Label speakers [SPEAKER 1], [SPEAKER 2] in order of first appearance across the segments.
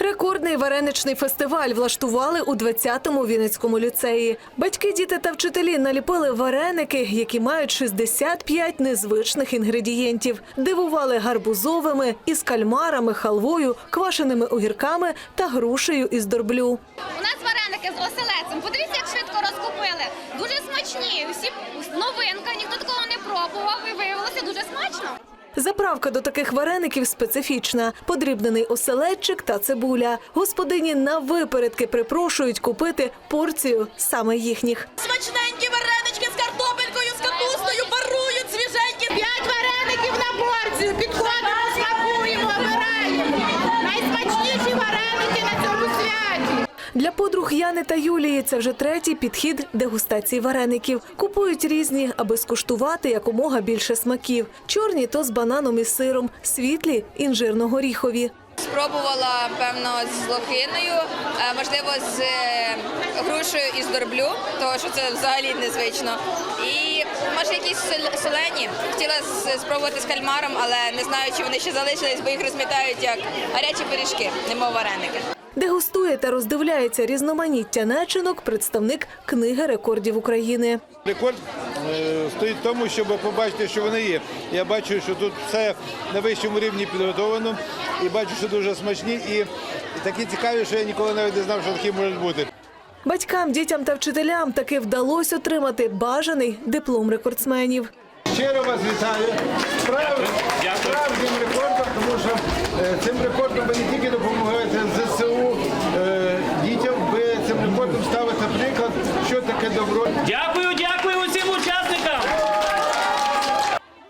[SPEAKER 1] Рекордний вареничний фестиваль влаштували у 20-му Вінницькому ліцеї. Батьки, діти та вчителі наліпили вареники, які мають 65 незвичних інгредієнтів. Дивували гарбузовими із кальмарами, халвою, квашеними огірками та грушею із дорблю.
[SPEAKER 2] У нас вареники з оселецем. Подивіться, як швидко розкупили. Дуже смачні. Всі новинка, ніхто такого не пробував і виявилося дуже смачно.
[SPEAKER 1] Заправка до таких вареників специфічна: подрібнений оселедчик та цибуля. Господині на випередки припрошують купити порцію саме їхніх.
[SPEAKER 3] Смачненькі варенички
[SPEAKER 1] Для подруг Яни та Юлії це вже третій підхід дегустації вареників. Купують різні, аби скуштувати якомога більше смаків. Чорні то з бананом і сиром, світлі інжирно-горіхові.
[SPEAKER 4] Спробувала певно з лохиною, е, можливо, з е, грушею і з дорблю, тому що це взагалі незвично. І може якісь сол- солені. Хотіла спробувати з кальмаром, але не знаю, чи вони ще залишились, бо їх розмітають як гарячі пиріжки, немов вареники.
[SPEAKER 1] Дегустує та роздивляється різноманіття начинок представник книги рекордів України.
[SPEAKER 5] Рекорд е, стоїть в тому, щоб побачити, що вони є. Я бачу, що тут все на вищому рівні підготовлено, і бачу, що дуже смачні і, такі цікаві, що я ніколи навіть не знав, що такі можуть бути.
[SPEAKER 1] Батькам, дітям та вчителям таки вдалося отримати бажаний диплом рекордсменів.
[SPEAKER 5] Щиро вас вітаю. Справ- Справжнім рекордом, тому що е, цим рекордом ви не тільки допомагаєте ЗСУ е, дітям, ви цим рекордом ставите приклад, що таке добро.
[SPEAKER 6] Дякую, дякую усім учасникам.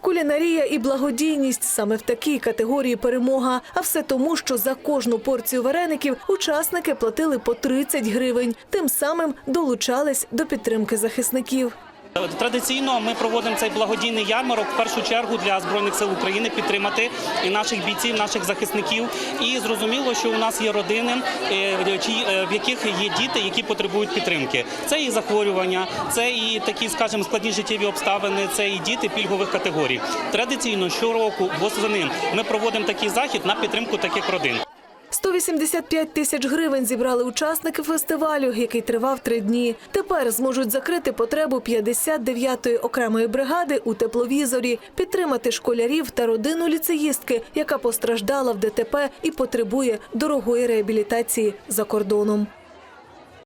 [SPEAKER 1] Кулінарія і благодійність саме в такій категорії перемога. А все тому, що за кожну порцію вареників учасники платили по 30 гривень, тим самим долучались до підтримки захисників.
[SPEAKER 6] Традиційно ми проводимо цей благодійний ярмарок в першу чергу для збройних сил України підтримати і наших бійців, наших захисників. І зрозуміло, що у нас є родини, е, е, в яких є діти, які потребують підтримки. Це і захворювання, це і такі, скажімо, складні життєві обставини, це і діти пільгових категорій. Традиційно щороку восени ми проводимо такий захід на підтримку таких родин.
[SPEAKER 1] 185 тисяч гривень зібрали учасники фестивалю, який тривав три дні. Тепер зможуть закрити потребу 59-ї окремої бригади у тепловізорі, підтримати школярів та родину ліцеїстки, яка постраждала в ДТП і потребує дорогої реабілітації за кордоном.